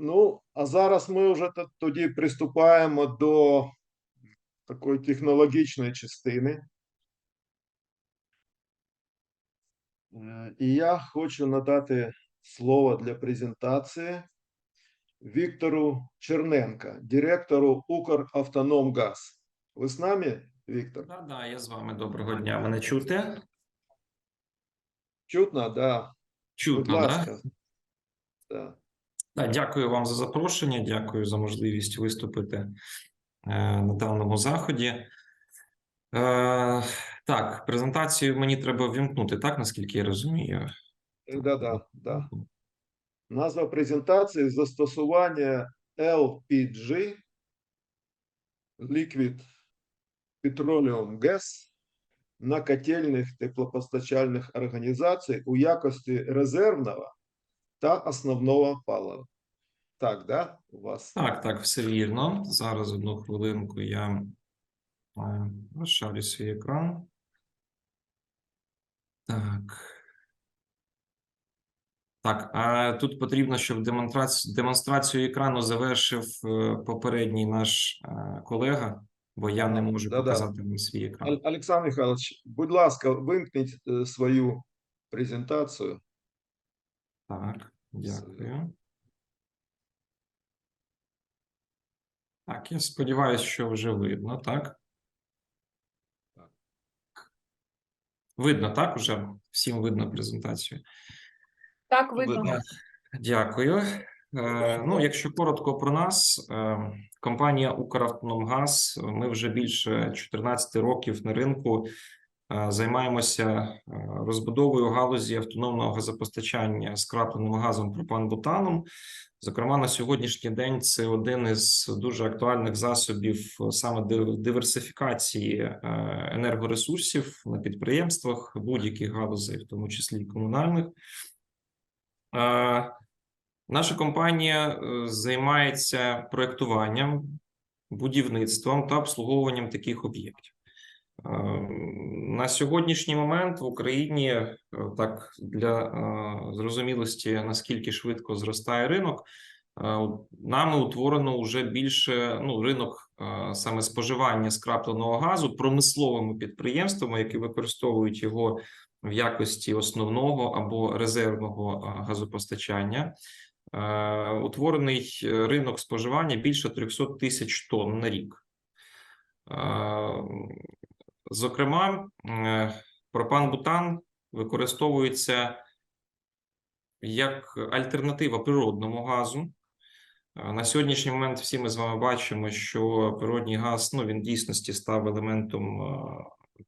Ну, а зараз ми вже тоді приступаємо до такої технологічної частини. Е, І я хочу надати слово для презентації Віктору Черненка, директору Укравтономгаз. Ви з нами, Віктор? Да, да, я з вами. Доброго дня. Мене чути? Чутно? Да. Чутно, ласка. Да. Да, дякую вам за запрошення. Дякую за можливість виступити е, на даному заході. Е, так, презентацію мені треба ввімкнути, так, наскільки я розумію. Да, да, да. Назва презентації застосування LPG Liquid Petroleum Gas на котельних теплопостачальних організацій у якості резервного та основного палива. Так, да? У вас Так, так, все вірно. Зараз одну хвилинку я е, розшарю свій екран. Так. Так, а тут потрібно, щоб демонстрацію, демонстрацію екрану завершив е, попередній наш е, колега, бо я не можу да-да. показати вам свій екран. Олександр Михайлович, будь ласка, вимкніть свою презентацію. Так, дякую. Так, я сподіваюся, що вже видно, так? Так. Видно, так? Уже всім видно презентацію. Так, видно. Видно. Дякую. Е, Ну, якщо коротко про нас, е, компанія Укравтономгаз, ми вже більше 14 років на ринку займаємося е, розбудовою галузі автономного газопостачання скрапленим газом пропан-бутаном. Зокрема, на сьогоднішній день це один із дуже актуальних засобів е, саме диверсифікації е, енергоресурсів на підприємствах будь-яких галузей, в тому числі комунальних. Е, Наша компанія е, займається проектуванням, будівництвом та обслуговуванням таких об'єктів. Е, На сьогоднішній момент в Україні е, так для е, зрозумілості, наскільки швидко зростає ринок, е, нами утворено вже більше ну, ринок саме споживання скрапленого газу промисловими підприємствами, які використовують його в якості основного або резервного газопостачання. Утворений ринок споживання більше 300 тисяч тонн на рік. Зокрема, е, пропан-бутан використовується як альтернатива природному газу. Е, На сьогоднішній момент всі ми з вами бачимо, що природній газ ну він дійсності став елементом е,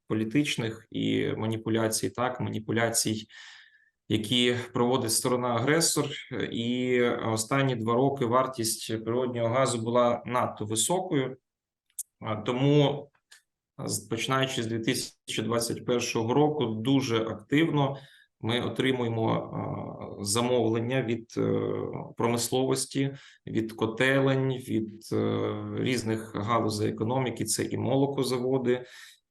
політичних і маніпуляцій, так маніпуляцій, які проводить сторона агресор. І останні два роки вартість природнього газу була надто високою, тому, починаючи з 2021 року, дуже активно ми отримуємо замовлення від е, промисловості, від котелень, від е, різних галузей економіки. Це і молокозаводи,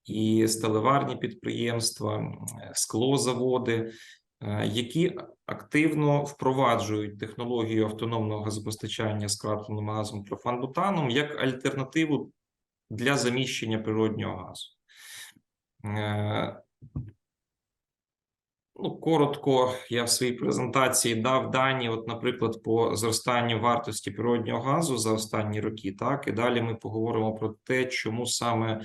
і сталеварні підприємства, склозаводи, е, які активно впроваджують технологію автономного газопостачання скрапленим газом профанбутаном як альтернативу для заміщення природнього газу. Е, Ну, коротко, я в своїй презентації дав дані, от, наприклад, по зростанню вартості природнього газу за останні роки. Так, і далі ми поговоримо про те, чому саме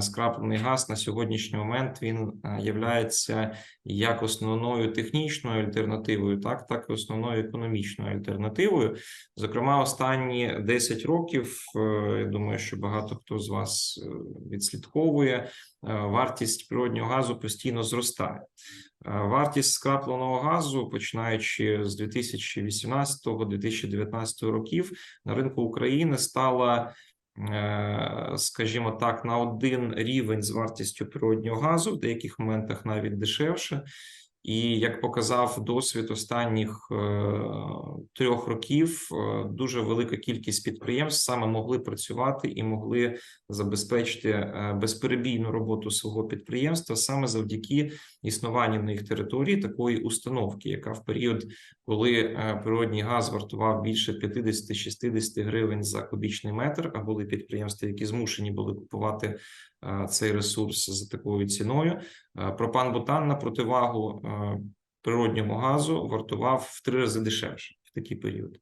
скраплений газ на сьогоднішній момент він е, являється як основною технічною альтернативою, так, так і основною економічною альтернативою. Зокрема, останні 10 років, е, я думаю, що багато хто з вас е, відслідковує, е, вартість природнього газу постійно зростає. Е, Вартість скрапленого газу, починаючи з 2018-2019 років, на ринку України стала, е, скажімо так, на один рівень з вартістю природнього газу, в деяких моментах навіть дешевше. І як показав досвід останніх е, трьох років, е, дуже велика кількість підприємств саме могли працювати і могли забезпечити е, безперебійну роботу свого підприємства саме завдяки існуванню на їх території такої установки, яка в період, коли природній газ вартував більше 50-60 гривень за кубічний метр, а були підприємства, які змушені були купувати цей ресурс за такою ціною. Пропан-бутан на противагу природньому газу вартував в три рази дешевше в такий період.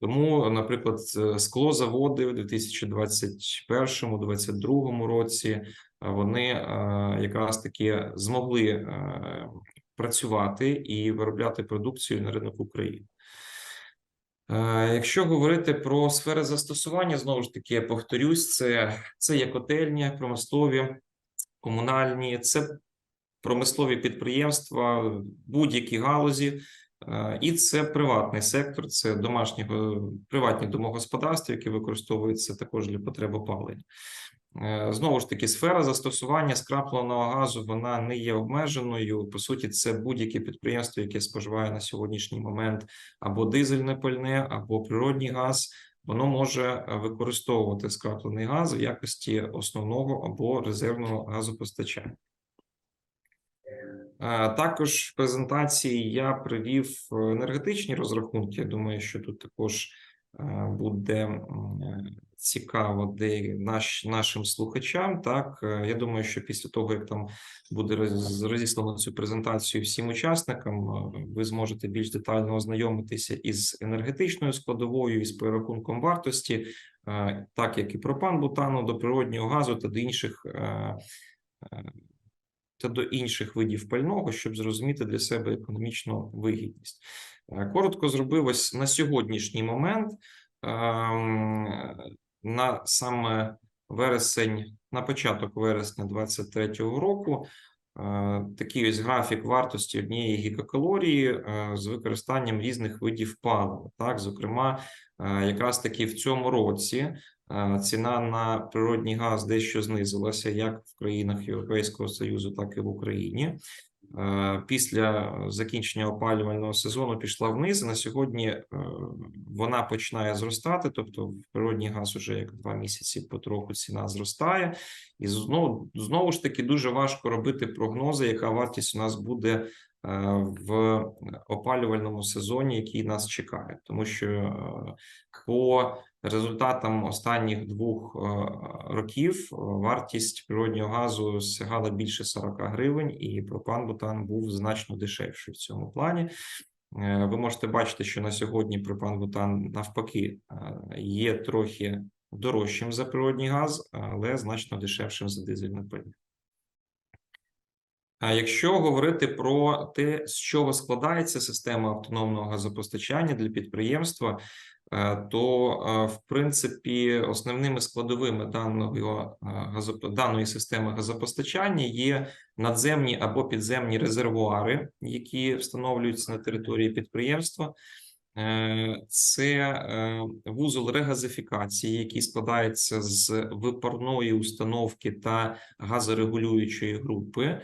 Тому, наприклад, склозаводи в 2021-2022 році вони якраз таки змогли працювати і виробляти продукцію на ринок України. Е, Якщо говорити про сфери застосування, знову ж таки, я повторюсь, це, це є котельні, промислові, комунальні, це промислові підприємства, будь-які галузі, е, і це приватний сектор, це домашні е, приватні домогосподарства, які використовуються також для потреб опалення. Е, Знову ж таки, сфера застосування скрапленого газу вона не є обмеженою. По суті, це будь-яке підприємство, яке споживає на сьогоднішній момент або дизельне пальне, або природній газ. Воно може е, використовувати скраплений газ в якості основного або резервного газопостачання. Е, Також в презентації я привів енергетичні розрахунки. Я думаю, що тут також буде е, цікаво де наш, нашим слухачам. Так, Е, я думаю, що після того, як там буде роз- розіслано цю презентацію всім учасникам, е, ви зможете більш детально ознайомитися із енергетичною складовою, із перерахунком вартості, так як і пропан бутану до природнього газу та до інших. та до інших видів пального, щоб зрозуміти для себе економічну вигідність. Е, Коротко зробив ось на сьогоднішній момент ем, на саме вересень, на початок вересня 2023 року. е, Такий ось графік вартості однієї гігакалорії е, з використанням різних видів палива. Так, зокрема, якраз таки в цьому році ціна на природній газ дещо знизилася як в країнах Європейського Союзу, так і в Україні. Е, Після закінчення опалювального сезону пішла вниз. На сьогодні е, вона починає зростати. Тобто, в природній газ уже як два місяці потроху ціна зростає, і знову знову ж таки дуже важко робити прогнози, яка вартість у нас буде е, в опалювальному сезоні, який нас чекає, тому що по результатам останніх двох е, років е, вартість природнього газу сягала більше 40 гривень, і пропан-бутан був значно дешевший в цьому плані. Е, Ви можете бачити, що на сьогодні пропан-бутан навпаки є трохи дорожчим за природній газ, але значно дешевшим за дизельне пальне. Якщо говорити про те, з чого складається система автономного газопостачання для підприємства, то е, в принципі основними складовими даного е, даної системи газопостачання є надземні або підземні резервуари, які встановлюються на території підприємства. Е, Це е, вузол регазифікації, який складається з випарної установки та газорегулюючої групи, е,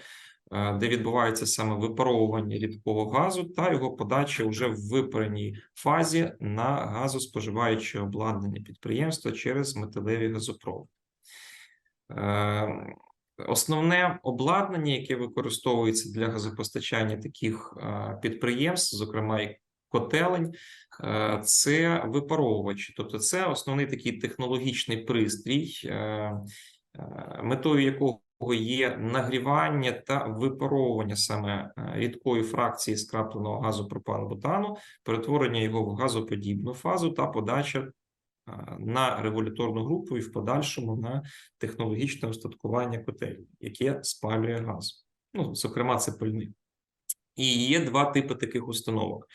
де відбувається саме випаровування рідкого газу та його подача вже в випареній фазі на газоспоживаюче обладнання підприємства через металеві газопроводи. Е, Основне обладнання, яке використовується для газопостачання таких е, підприємств, зокрема і котелень, е, це випаровувачі. Тобто, це основний такий технологічний пристрій, е, е, метою якого є нагрівання та випаровування саме е, рідкої фракції скрапленого газу пропан-бутану, перетворення його в газоподібну фазу та подача е, на регуляторну групу і в подальшому на технологічне устаткування котелів, яке спалює газ. Ну, зокрема, це пальник. І є два типи таких установок.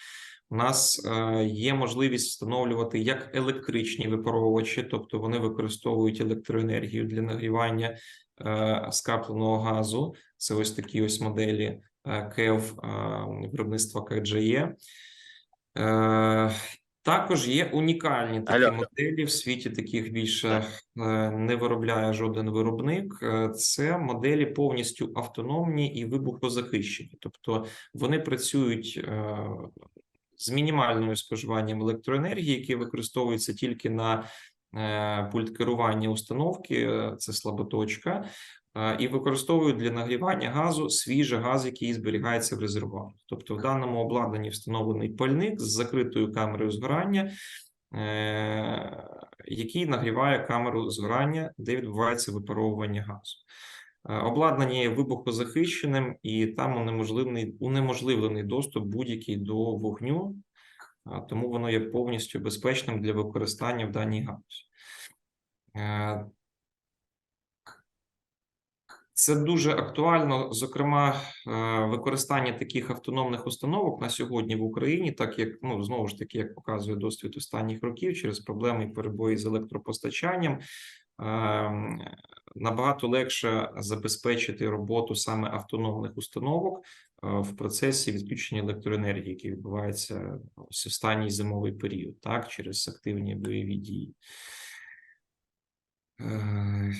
У нас е, є можливість встановлювати як електричні випаровувачі, тобто вони використовують електроенергію для нагрівання е, скрапленого газу. Це ось такі ось моделі е, КЕВ виробництва. Е, Також є унікальні такі Алло. моделі в світі, таких більше не виробляє жоден виробник. Це моделі повністю автономні і вибухозахищені, тобто вони працюють з мінімальним споживанням електроенергії, які використовуються тільки на е, пульт керування установки, е, це слаботочка, е, і використовують для нагрівання газу свіжий газ, який зберігається в резервуарі. Тобто, в даному обладнанні встановлений пальник з закритою камерою згорання, який нагріває камеру згорання, де відбувається випаровування газу. Е, Обладнання є вибухозахищеним, і там унеможливлений, унеможливлений доступ будь-який до вогню, тому воно є повністю безпечним для використання в даній галузі. Е, Це дуже актуально, зокрема, е, використання таких автономних установок на сьогодні в Україні, так як ну знову ж таки, як показує досвід останніх років, через проблеми і перебої з електропостачанням. Набагато легше забезпечити роботу саме автономних установок е, в процесі відключення електроенергії, який відбувається ось останній зимовий період, так, через активні бойові дії. Е,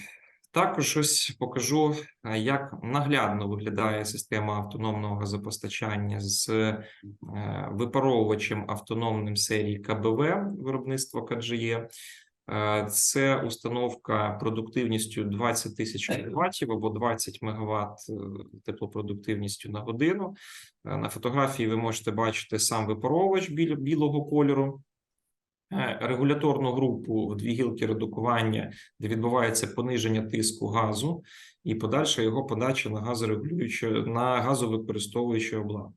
Також ось покажу, е, як наглядно виглядає система автономного газопостачання з випаровувачем автономним серії КБВ виробництва КДЖЄ. Е, Це установка продуктивністю 20 тисяч кВт або 20 МВт теплопродуктивністю на годину. Е, На фотографії ви можете бачити сам випаровувач білого кольору. Е, Регуляторну групу в дві гілки редукування, де відбувається пониження тиску газу і подальша його подача на газорегулююче на газовикористовуюче обладнання.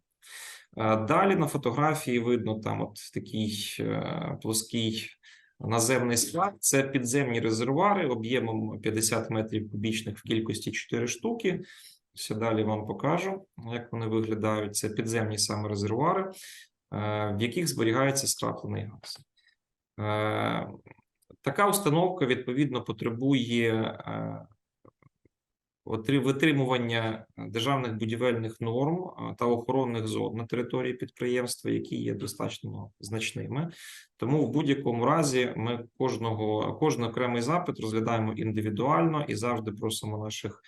Е, Далі на фотографії видно там от такий е, плоский наземний склад. Це підземні резервуари об'ємом 50 метрів кубічних в кількості 4 штуки. Все далі вам покажу, як вони виглядають. Це підземні саме резервуари, е, в яких зберігається скраплений газ. Е, Така установка відповідно потребує е, витримування державних будівельних норм е, та охоронних зон на території підприємства, які є достатньо значними. Тому в будь-якому разі ми кожного кожен окремий запит розглядаємо індивідуально і завжди просимо наших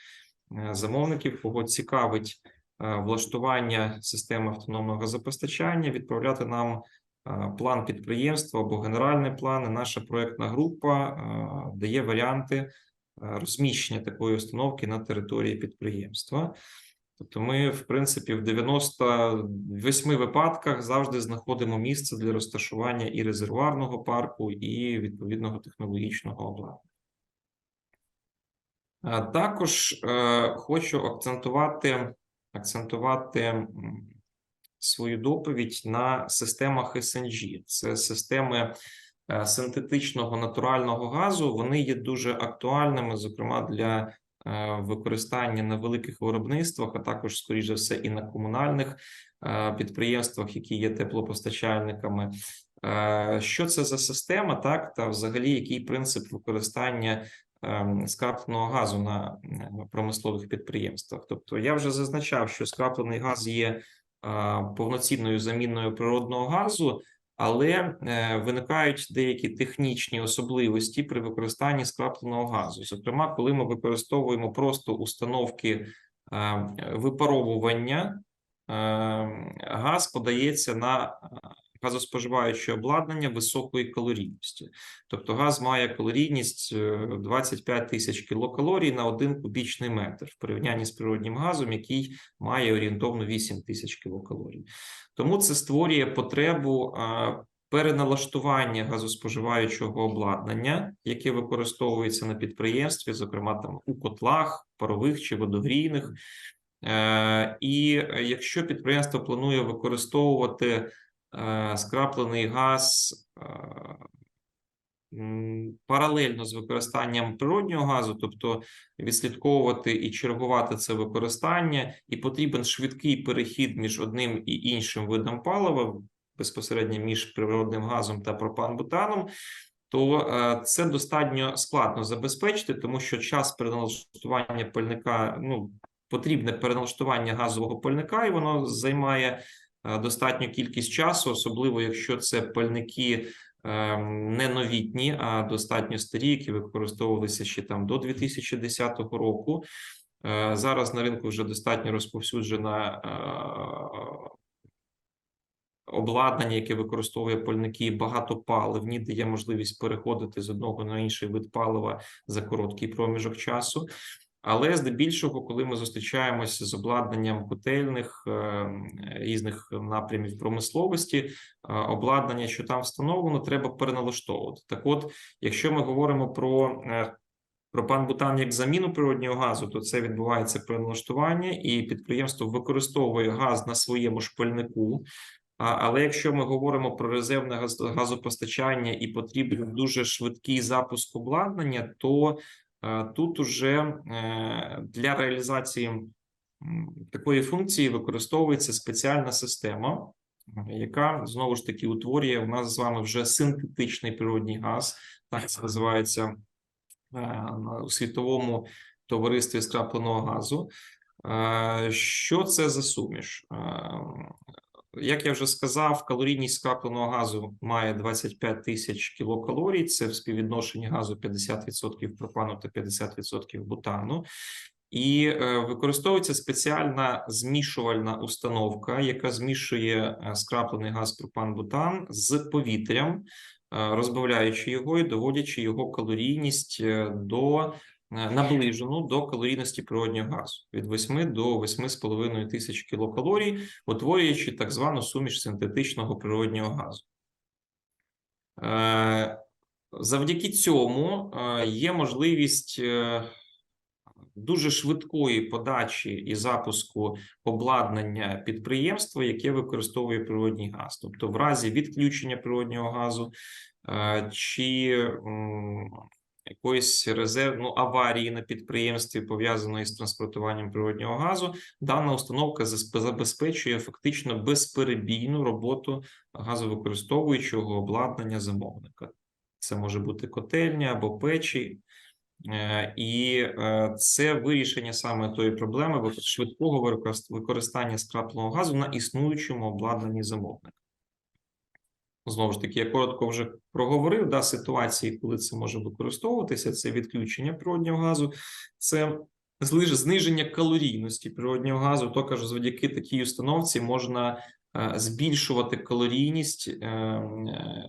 е, замовників, кого цікавить е, влаштування системи автономного газопостачання, відправляти нам е, план підприємства або генеральний план. Наша проектна група е, дає варіанти е, розміщення такої установки на території підприємства. Тобто, ми, в принципі, в 98 випадках завжди знаходимо місце для розташування і резервуарного парку, і відповідного технологічного обладнання. Також е, хочу акцентувати, акцентувати свою доповідь на системах SNG. Це системи синтетичного натурального газу. Вони є дуже актуальними, зокрема для е, використання на великих виробництвах, а також, скоріш за все, і на комунальних е, підприємствах, які є теплопостачальниками. Е, Що це за система, так та взагалі який принцип використання скрапленого газу на е, промислових підприємствах? Тобто, я вже зазначав, що скраплений газ є е, повноцінною заміною природного газу, але е, виникають деякі технічні особливості при використанні скрапленого газу. Зокрема, коли ми використовуємо просто установки е, випаровування, е, газ подається на газоспоживаюче обладнання високої калорійності. Тобто газ має калорійність е, 25 тисяч кілокалорій на один кубічний метр в порівнянні з природнім газом, який має орієнтовно 8 тисяч кілокалорій. Тому це створює потребу е, переналаштування газоспоживаючого обладнання, яке використовується на підприємстві, зокрема там у котлах, парових чи водогрійних. Е, І е, якщо підприємство планує використовувати е, скраплений газ е, паралельно з використанням природнього газу, тобто відслідковувати і чергувати це використання, і потрібен швидкий перехід між одним і іншим видом палива, безпосередньо між природним газом та пропан-бутаном, то е, це достатньо складно забезпечити, тому що час переналаштування пальника, ну, потрібне переналаштування газового пальника, і воно займає е, достатню кількість часу, особливо якщо це пальники ем, не новітні, а достатньо старі, які використовувалися ще там до 2010 року. Е, Зараз на ринку вже достатньо розповсюджена е, обладнання, яке використовує пальники багатопаливні, де є можливість переходити з одного на інший вид палива за короткий проміжок часу. Але здебільшого, коли ми зустрічаємося з обладнанням котельних е, різних напрямів промисловості, е, обладнання, що там встановлено, треба переналаштовувати. Так, от, якщо ми говоримо про е, пропан-бутан як заміну природнього газу, то це відбувається переналаштування, і підприємство використовує газ на своєму шпильнику. Але якщо ми говоримо про резервне газ- газопостачання і потрібен дуже швидкий запуск обладнання, то е, тут уже е, для реалізації такої функції використовується спеціальна система, яка знову ж таки утворює у нас з вами вже синтетичний природний газ, так це називається е, у світовому товаристві скрапленого газу. Е, Що це за суміш? Як я вже сказав, калорійність скрапленого газу має 25 тисяч кілокалорій. Це в співвідношенні газу 50% пропану та 50% бутану. І е, використовується спеціальна змішувальна установка, яка змішує е, скраплений газ пропан-бутан з повітрям, е, розбавляючи його і доводячи його калорійність до наближену до калорійності природнього газу від 8 до 8,5 тисяч кілокалорій, утворюючи так звану суміш синтетичного природнього газу. Е, Завдяки цьому е, є можливість е, дуже швидкої подачі і запуску обладнання підприємства, яке використовує природний газ. Тобто, в разі відключення природнього газу е, чи якоїсь резерв, ну, аварії на підприємстві, пов'язаної з транспортуванням природнього газу, дана установка забезпечує фактично безперебійну роботу газовикористовуючого обладнання замовника. Це може бути котельня або печі, Е, І е, це вирішення саме тої проблеми швидкого використання скрапленого газу на існуючому обладнанні замовника. Знову ж таки, я коротко вже проговорив да, ситуації, коли це може використовуватися. Це відключення природнього газу, це зниження калорійності природнього газу. То кажу, завдяки такій установці можна е, збільшувати калорійність е, е,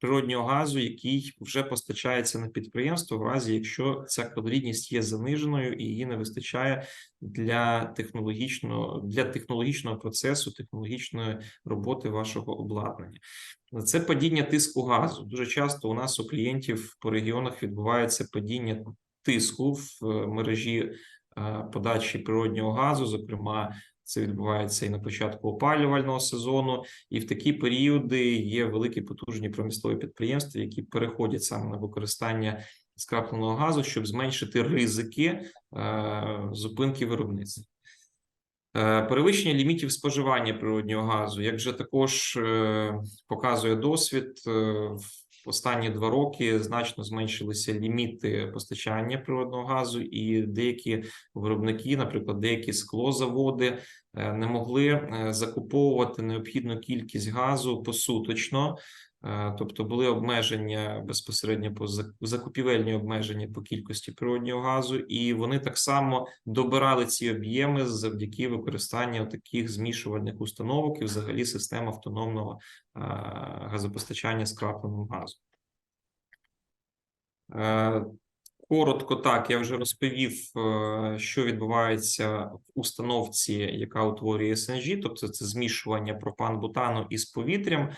природнього газу, який вже постачається на підприємство, в разі якщо ця калорійність є заниженою і її не вистачає для технологічного для технологічного процесу, технологічної роботи вашого обладнання. Це падіння тиску газу. Дуже часто у нас у клієнтів по регіонах відбувається падіння тиску в е, мережі е, подачі природнього газу. Зокрема, це відбувається і на початку опалювального сезону, і в такі періоди є великі потужні промислові підприємства, які переходять саме на використання скрапленого газу, щоб зменшити ризики е, зупинки виробництва. Е, Перевищення лімітів споживання природнього газу, як вже також е, показує досвід, е, останні два роки значно зменшилися ліміти постачання природного газу, і деякі виробники, наприклад, деякі склозаводи, е, не могли е, закуповувати необхідну кількість газу посуточно. Е, Тобто були обмеження безпосередньо по закупівельні обмеження по кількості природнього газу, і вони так само добирали ці об'єми завдяки використанню таких змішувальних установок і взагалі систем автономного е, газопостачання скрапленим газом. Е, Коротко так, я вже розповів, що відбувається в установці, яка утворює СНЖ, тобто це змішування пропан-бутану із повітрям.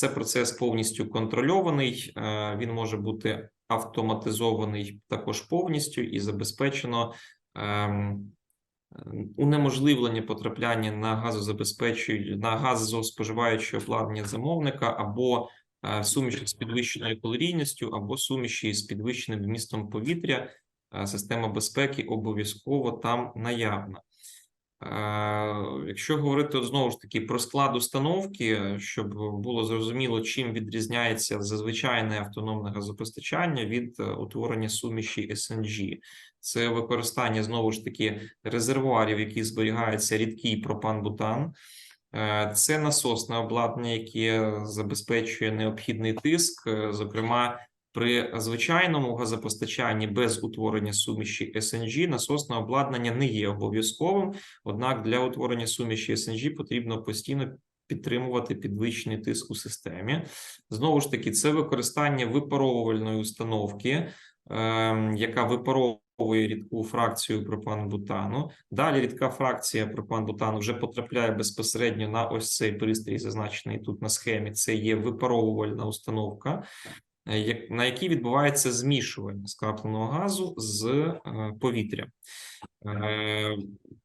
Це процес повністю контрольований. е, Він може бути автоматизований також повністю і забезпечено ем, унеможливлення потрапляння на газозабезпечуючі на газоспоживаюче обладнання замовника або е, суміші з підвищеною калорійністю, або суміші з підвищеним вмістом повітря. Е, Система безпеки обов'язково там наявна. Е, Якщо говорити знову ж таки про склад установки, щоб було зрозуміло, чим відрізняється зазвичайне автономне газопостачання від е, утворення суміші SNG. Це використання знову ж таки резервуарів, в яких зберігається рідкий пропан-бутан. Е, Це насосне обладнання, яке забезпечує необхідний тиск, зокрема. При звичайному газопостачанні без утворення суміші SNG насосне обладнання не є обов'язковим. Однак для утворення суміші SNG потрібно постійно підтримувати підвищений тиск у системі. Знову ж таки, це використання випаровувальної установки, ем, яка випаровує рідку фракцію пропан-бутану. Далі рідка фракція пропан-бутану вже потрапляє безпосередньо на ось цей пристрій, зазначений тут на схемі. Це є випаровувальна установка, на якій відбувається змішування скрапленого газу з е, повітрям. Е,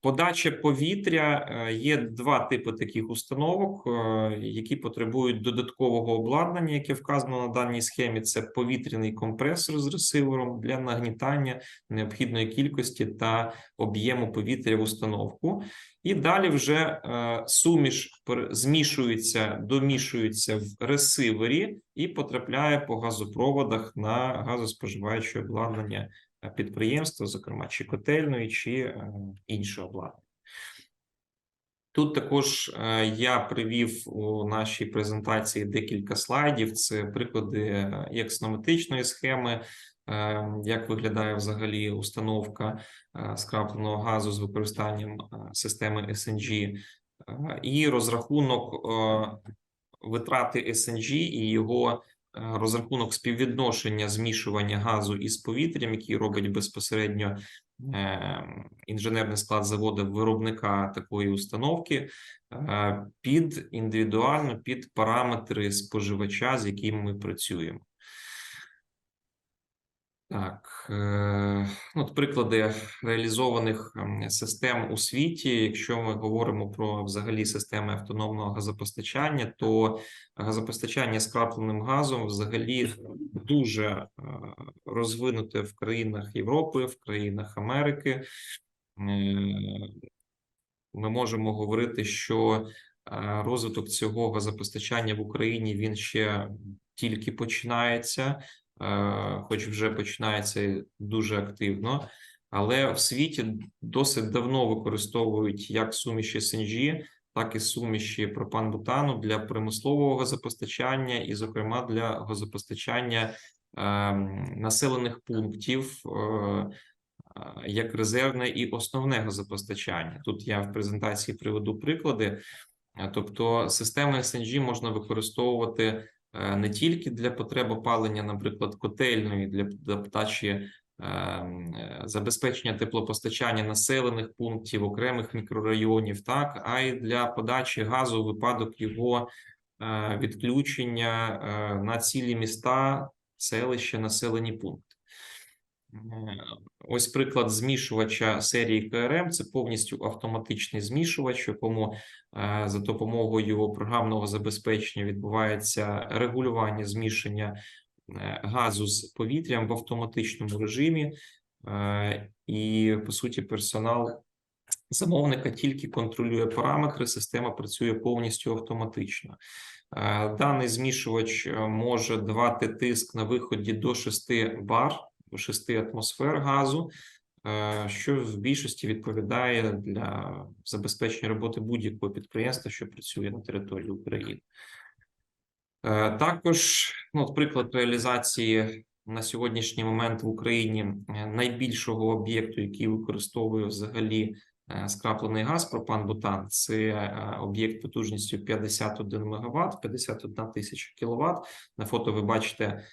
Подача повітря е, є два типи таких установок, е, які потребують додаткового обладнання, яке вказано на даній схемі. Це повітряний компресор з ресивером для нагнітання необхідної кількості та об'єму повітря в установку. І далі вже е, суміш змішується, домішується в ресивері і потрапляє по газопроводах на газоспоживаюче обладнання е, підприємства, зокрема чи котельної, чи е, інше обладнання. Тут також я привів у нашій презентації декілька слайдів. Це приклади е, і схеми, як виглядає взагалі установка е, скрапленого газу з використанням е, системи SNG, е, і розрахунок е, витрати SNG і його е, розрахунок співвідношення змішування газу із повітрям, який робить безпосередньо е, інженерний склад заводу виробника такої установки е, під індивідуально під параметри споживача, з яким ми працюємо. Так, е, ну, от приклади реалізованих ем, систем у світі. Якщо ми говоримо про взагалі системи автономного газопостачання, то газопостачання скрапленим газом взагалі дуже е, розвинуте в країнах Європи, в країнах Америки. Е, Ми можемо говорити, що розвиток цього газопостачання в Україні він ще тільки починається хоч вже починається дуже активно, але в світі досить давно використовують як суміші СНГ, так і суміші пропан-бутану для промислового газопостачання, і, зокрема, для газопостачання е, населених пунктів. е, е, Як резервне і основне газопостачання. Тут я в презентації приведу приклади. Е, Тобто системи SNG можна використовувати е, не тільки для потреб опалення, наприклад, котельної для подачі е, е, забезпечення теплопостачання населених пунктів, окремих мікрорайонів, так, а й для подачі газу у випадок його е, відключення е, на цілі міста, селища, населені пункти. Ось приклад змішувача серії КРМ. Це повністю автоматичний змішувач, якому е, за допомогою програмного забезпечення відбувається регулювання змішання е, газу з повітрям в автоматичному режимі, Е, і по суті, персонал замовника тільки контролює параметри. Система працює повністю автоматично. Даний змішувач може давати тиск на виході до 6 бар, 6 атмосфер газу, е, що в більшості відповідає для забезпечення роботи будь-якого підприємства, що працює на території України. Е, Також, ну, приклад реалізації на сьогоднішній момент в Україні е, найбільшого об'єкту, який використовує взагалі скраплений газ пропан-бутан, це об'єкт потужністю 51 МВт, 51 тисяча кВт. На фото ви бачите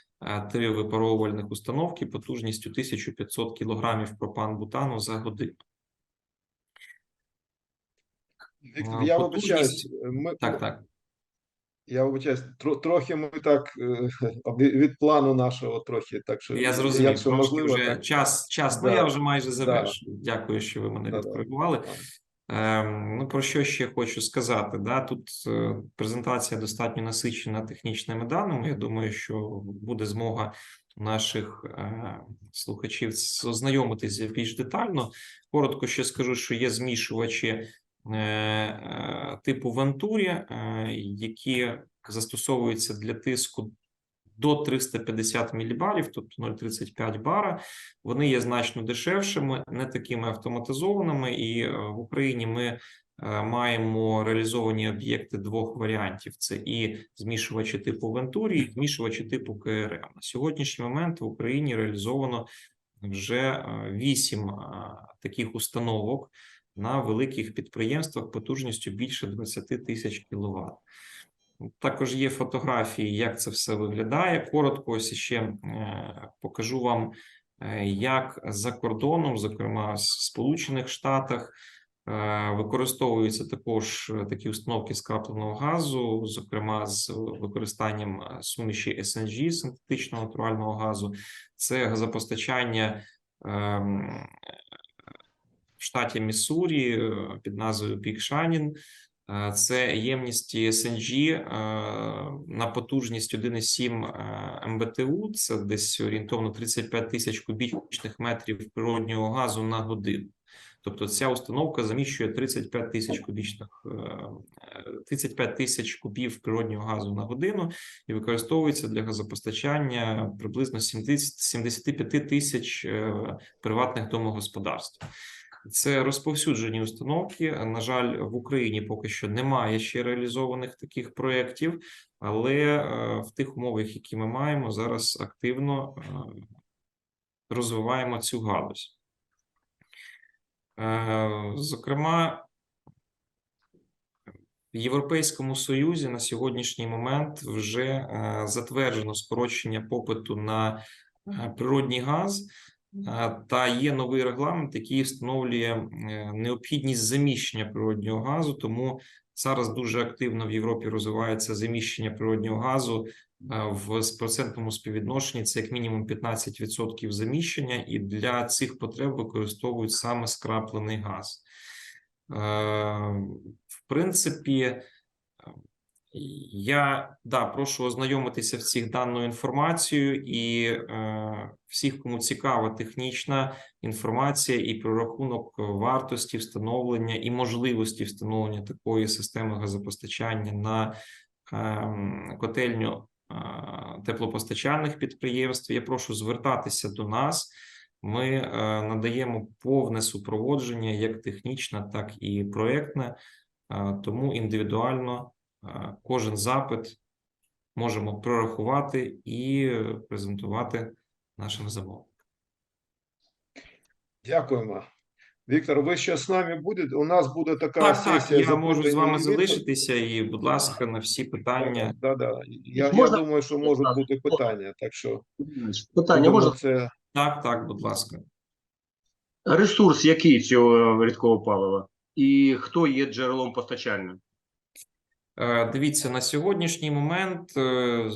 три випаровувальних установки потужністю 1500 кг пропан-бутану за годину. Віктор, я вибачаюсь, ми, Так, так. я вибачаюсь, тро, трохи ми так е, від, плану нашого трохи, так що Я зрозумів, якщо можливо, вже так, час, час. Ну я вже майже завершую. Дякую, що ви мене Да-да. відкоригували. так. Ем, ну, про що ще хочу сказати? Да? Тут е, презентація достатньо насичена технічними даними. Я думаю, що буде змога наших е, слухачів ознайомитися більш детально. Коротко ще скажу, що є змішувачі е, типу Вентурі, які застосовуються для тиску до 350 мілібарів, тобто 0,35 бара. Вони є значно дешевшими, не такими автоматизованими. І е, в Україні ми е, маємо реалізовані об'єкти двох варіантів: це і змішувачі типу Вентурі, і змішувачі типу КРМ. На сьогоднішній момент в Україні реалізовано вже е, вісім таких установок на великих підприємствах потужністю більше 20 тисяч кВт. Також є фотографії, як це все виглядає. Коротко ось ще е, покажу вам, е, як за кордоном, зокрема в Сполучених Штатах, е, використовуються також такі установки скрапленого газу, зокрема з використанням суміші SNG, синтетичного натурального газу. Це газопостачання ем, в штаті Міссурі під назвою Пік Шанін. Е, Це ємність SNG е, на потужність 1,7 е, МБТУ. Це десь орієнтовно 35 тисяч кубічних метрів природнього газу на годину. Тобто ця установка заміщує 35 тисяч кубічних е, е, 35 тисяч кубів природнього газу на годину і використовується для газопостачання приблизно 70 75 тисяч е, приватних домогосподарств. Це розповсюджені установки. На жаль, в Україні поки що немає ще реалізованих таких проєктів, але е, в тих умовах, які ми маємо, зараз активно е, розвиваємо цю галузь. Е, Зокрема, в Європейському Союзі на сьогоднішній момент вже затверджено скорочення попиту на природній газ. Та є новий регламент, який встановлює е, необхідність заміщення природнього газу. Тому зараз дуже активно в Європі розвивається заміщення природнього газу е, в процентному співвідношенні. Це як мінімум 15% заміщення, і для цих потреб використовують саме скраплений газ. Е, В принципі, я да, прошу ознайомитися всіх даною інформацією і е, всіх, кому цікава технічна інформація і прорахунок вартості встановлення і можливості встановлення такої системи газопостачання на е, котельню е, теплопостачальних підприємств. Я прошу звертатися до нас. Ми е, надаємо повне супроводження, як технічне, так і проектне. Е, Тому індивідуально кожен запит можемо прорахувати і презентувати нашим замовникам. Дякуємо. Віктор, ви ще з нами будете? У нас буде така Так, так, сесія. я можу з вами залишитися, і, будь ласка, на всі питання. Да, да. Я, я думаю, що можуть бути питання, так що Питання можна? це Так, так, будь ласка. Ресурс який цього рідкого палива? І хто є джерелом постачання? Е, Дивіться, на сьогоднішній момент е,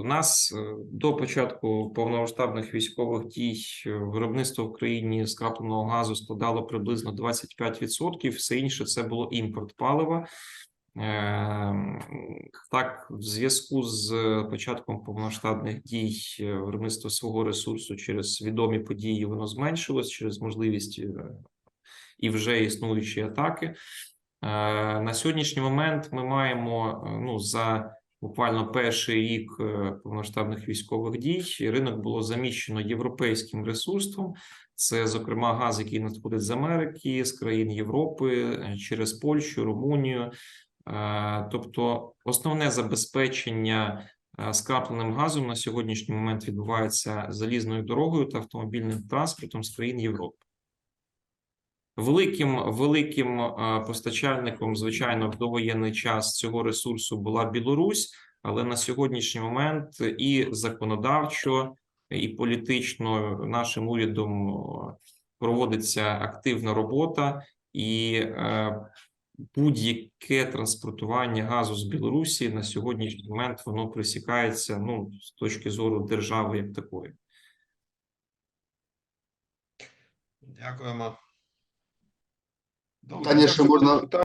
у нас е, до початку повномасштабних військових дій виробництво в країні скрапленого газу складало приблизно 25%, все інше це було імпорт палива. Так, в зв'язку з початком повномасштабних дій виробництво свого ресурсу через відомі події воно зменшилось через можливість і вже існуючі атаки. Е, На сьогоднішній момент ми маємо е, ну за буквально перший рік е, повномасштабних військових дій ринок було заміщено європейським ресурсом. Це, зокрема, газ, який надходить з Америки, з країн Європи через Польщу, Румунію. Тобто, основне забезпечення скрапленим газом на сьогоднішній момент відбувається залізною дорогою та автомобільним транспортом з країн Європи. Великим великим е, постачальником, звичайно, в довоєнний час цього ресурсу була Білорусь, але на сьогоднішній момент і законодавчо, і політично нашим урядом е, проводиться активна робота, і е, будь-яке транспортування газу з Білорусі на сьогоднішній момент воно присікається ну з точки зору держави як такої. дякуємо. Добре, можно... можна-